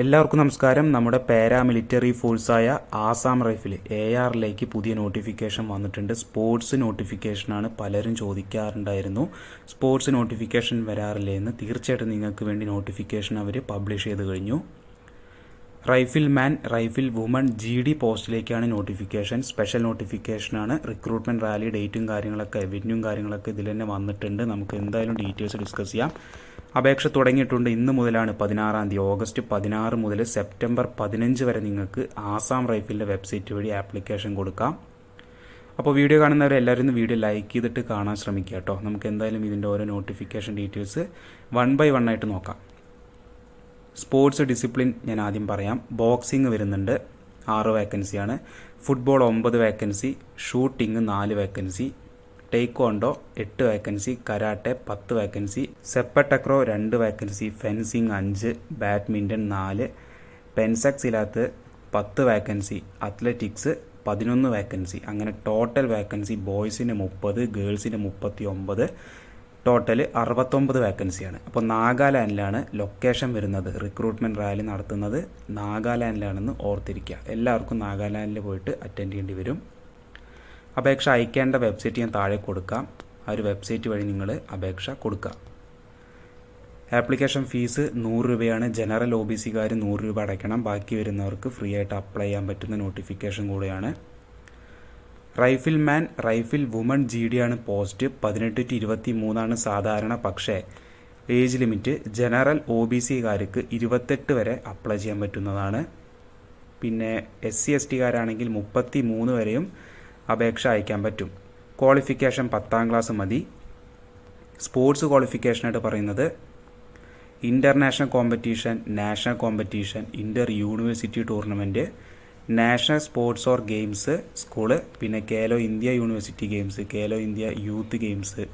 എല്ലാവർക്കും നമസ്കാരം. നമ്മുടെ പാരാമിലിറ്ററി ഫോഴ്സായ ആസാം റൈഫിൽ എ ആറിലേക്ക് പുതിയ നോട്ടിഫിക്കേഷൻ വന്നിട്ടുണ്ട്. സ്പോർട്സ് നോട്ടിഫിക്കേഷനാണ് പലരും ചോദിക്കാറുണ്ടായിരുന്നു. സ്പോർട്സ് നോട്ടിഫിക്കേഷൻ വരാറില്ലേ എന്ന് തീർച്ചയായിട്ടും നിങ്ങൾക്ക് വേണ്ടി നോട്ടിഫിക്കേഷൻ അവർ പബ്ലിഷ് ചെയ്ത് കഴിഞ്ഞു. Rifleman riflewoman G D പോസ്റ്റിലേക്കാണ് നോട്ടിഫിക്കേഷൻ. സ്പെഷ്യൽ നോട്ടിഫിക്കേഷനാണ് റിക്രൂട്ട്മെന്റ് റാലി ഡേറ്റും കാര്യങ്ങളൊക്കെ വെന്യൂം കാര്യങ്ങളൊക്കെ ഇതിൽ തന്നെ വന്നിട്ടുണ്ട്. നമുക്ക് എന്തായാലും ഡീറ്റെയിൽസ് ഡിസ്കസ് ചെയ്യാം. അപേക്ഷ തുടങ്ങിയിട്ടുണ്ട് ഇന്ന് മുതലാണ് പതിനാറാം തീയതി. ഓഗസ്റ്റ് പതിനാറ് മുതൽ സെപ്റ്റംബർ പതിനഞ്ച് വരെ നിങ്ങൾക്ക് ആസാം റൈഫിലിന്റെ വെബ്സൈറ്റ് വഴി ആപ്ലിക്കേഷൻ കൊടുക്കാം. അപ്പോൾ വീഡിയോ കാണുന്നവരെ എല്ലാവരും വീഡിയോ ലൈക്ക് ചെയ്തിട്ട് കാണാൻ ശ്രമിക്കുക കേട്ടോ. നമുക്ക് എന്തായാലും ഇതിന്റെ ഓരോ notification details one by one ആയിട്ട് നോക്കാം. സ്പോർട്സ് ഡിസിപ്ലിൻ ഞാൻ ആദ്യം പറയാം. ബോക്സിംഗ് വരുന്നുണ്ട്. ആറ് വേക്കൻസിയാണ്. ഫുട്ബോൾ ഒമ്പത് വേക്കൻസി ഷൂട്ടിംഗ് നാല് വേക്കൻസി ടേക്കോണ്ടോ എട്ട് വേക്കൻസി കരാട്ടെ പത്ത് വേക്കൻസി സെപ്പട്ടക്രോ രണ്ട് വേക്കൻസി ഫെൻസിങ് അഞ്ച് ബാഡ്മിന്റൺ നാല് പെൻസക്സിലകത്ത് പത്ത് വേക്കൻസി അത്ലറ്റിക്സ് പതിനൊന്ന് വേക്കൻസി. അങ്ങനെ ടോട്ടൽ വേക്കൻസി ബോയ്സിന് മുപ്പത് ഗേൾസിന് മുപ്പത്തി ഒമ്പത് ടോട്ടൽ അറുപത്തൊമ്പത് വേക്കൻസിയാണ് അപ്പോൾ നാഗാലാൻഡിലാണ് ലൊക്കേഷൻ വരുന്നത്. റിക്രൂട്ട്മെന്റ് റാലി നടത്തുന്നത് നാഗാലാൻഡിലാണെന്ന് ഓർത്തിരിക്കുക. എല്ലാവർക്കും നാഗാലാൻഡിൽ പോയിട്ട് അറ്റൻഡ് ചെയ്യേണ്ടി വരും. അപേക്ഷ അയക്കേണ്ട വെബ്സൈറ്റ് ഞാൻ താഴെ കൊടുക്കാം. ആ ഒരു വെബ്സൈറ്റ് വഴി നിങ്ങൾ അപേക്ഷ കൊടുക്കുക. ആപ്ലിക്കേഷൻ ഫീസ് നൂറ് രൂപയാണ്. ജനറൽ ഒ ബി സിക്കാർ നൂറ് രൂപ അടയ്ക്കണം. ബാക്കി വരുന്നവർക്ക് ഫ്രീ ആയിട്ട് അപ്ലൈ ചെയ്യാൻ പറ്റുന്ന നോട്ടിഫിക്കേഷൻ കൂടെയാണ്. Rifleman riflewoman G D ആണ് പോസ്റ്റ് പതിനെട്ട് ടു ഇരുപത്തി മൂന്നാണ് സാധാരണ പക്ഷേ. Age limit general O B സിക്കാർക്ക് ഇരുപത്തെട്ട് വരെ അപ്ലൈ ചെയ്യാൻ പറ്റുന്നതാണ്. പിന്നെ എസ് സി എസ് ടിക്കാരാണെങ്കിൽ മുപ്പത്തി മൂന്ന് വരെയും അപേക്ഷ അയക്കാൻ പറ്റും. ക്വാളിഫിക്കേഷൻ പത്താം ക്ലാസ് മതി. സ്പോർട്സ് ക്വാളിഫിക്കേഷനായിട്ട് പറയുന്നത് international competition national competition inter university tournament national sports or games school പിന്നെ Khelo India university games Khelo India youth games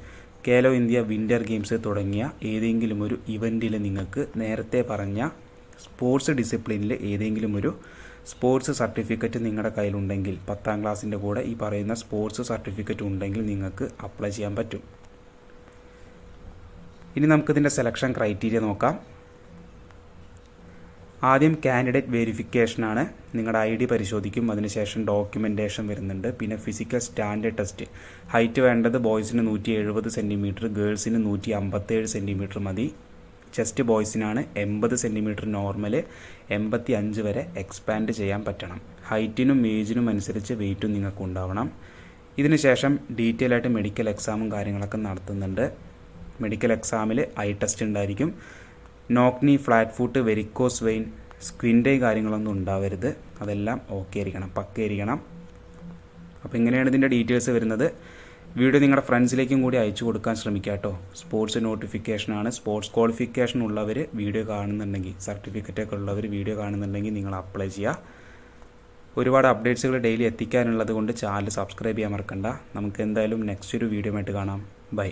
Khelo India winter games തുടങ്ങിയ ഏതെങ്കിലും ഒരു ഇവന്റിൽ നിങ്ങൾക്ക് നേരത്തെ പറഞ്ഞ സ്പോർട്സ് ഡിസിപ്ലിനിൽ ഏതെങ്കിലും ഒരു സ്പോർട്സ് സർട്ടിഫിക്കറ്റ് നിങ്ങളുടെ കയ്യിലുണ്ടെങ്കിൽ പത്താം ക്ലാസ്സിന്റെ കൂടെ ഈ പറയുന്ന സ്പോർട്സ് സർട്ടിഫിക്കറ്റ് ഉണ്ടെങ്കിൽ നിങ്ങൾക്ക് അപ്ലൈ ചെയ്യാൻ പറ്റും. ഇനി നമുക്കിതിന്റെ സെലക്ഷൻ ക്രൈറ്റീരിയ നോക്കാം. ആദ്യം കാൻഡിഡേറ്റ് വെരിഫിക്കേഷനാണ് നിങ്ങളുടെ ഐ ഡി പരിശോധിക്കും. അതിനുശേഷം ഡോക്യുമെന്റേഷൻ വരുന്നുണ്ട്. പിന്നെ ഫിസിക്കൽ സ്റ്റാൻഡേർഡ് ടെസ്റ്റ് ഹൈറ്റ് വേണ്ടത് ബോയ്സിന് നൂറ്റി എഴുപത് സെന്റിമീറ്റർ ഗേൾസിന് നൂറ്റി അമ്പത്തേഴ് സെന്റിമീറ്റർ മതി. ചെസ്റ്റ് ബോയ്സിനാണ് എൺപത് സെന്റിമീറ്റർ നോർമൽ എൺപത്തി അഞ്ച് വരെ എക്സ്പാൻഡ് ചെയ്യാൻ പറ്റണം. ഹൈറ്റിനും ഏജിനും അനുസരിച്ച് വെയിറ്റും നിങ്ങൾക്ക് ഉണ്ടാവണം. ഇതിനുശേഷം ഡീറ്റെയിൽ ആയിട്ട് മെഡിക്കൽ എക്സാമും കാര്യങ്ങളൊക്കെ നടത്തുന്നുണ്ട്. മെഡിക്കൽ എക്സാമിൽ ഐ ടെസ്റ്റ് ഉണ്ടായിരിക്കും. Knock knee flat foot varicose vein സ്ക്വിന്റെ കാര്യങ്ങളൊന്നും ഉണ്ടാവരുത്. അതെല്ലാം ഓക്കെ ആയിരിക്കണം പക്കയായിരിക്കണം അപ്പോൾ ഇങ്ങനെയാണ് ഇതിന്റെ ഡീറ്റെയിൽസ് വരുന്നത്. വീഡിയോ നിങ്ങളുടെ ഫ്രണ്ട്സിലേക്കും കൂടി അയച്ചു കൊടുക്കാൻ ശ്രമിക്കുക കേട്ടോ. സ്പോർട്സ് നോട്ടിഫിക്കേഷനാണ് സ്പോർട്സ് ക്വാളിഫിക്കേഷൻ ഉള്ളവർ വീഡിയോ കാണുന്നുണ്ടെങ്കിൽ സർട്ടിഫിക്കറ്റൊക്കെ ഉള്ളവർ വീഡിയോ കാണുന്നുണ്ടെങ്കിൽ നിങ്ങൾ അപ്ലൈ ചെയ്യുക. ഒരുപാട് അപ്ഡേറ്റ്സുകൾ ഡെയിലി എത്തിക്കാനുള്ളത് കൊണ്ട് ചാനൽ സബ്സ്ക്രൈബ് ചെയ്യാൻ മറക്കണ്ട. നമുക്ക് എന്തായാലും നെക്സ്റ്റ് ഒരു വീഡിയോ ആയിട്ട് കാണാം. ബൈ.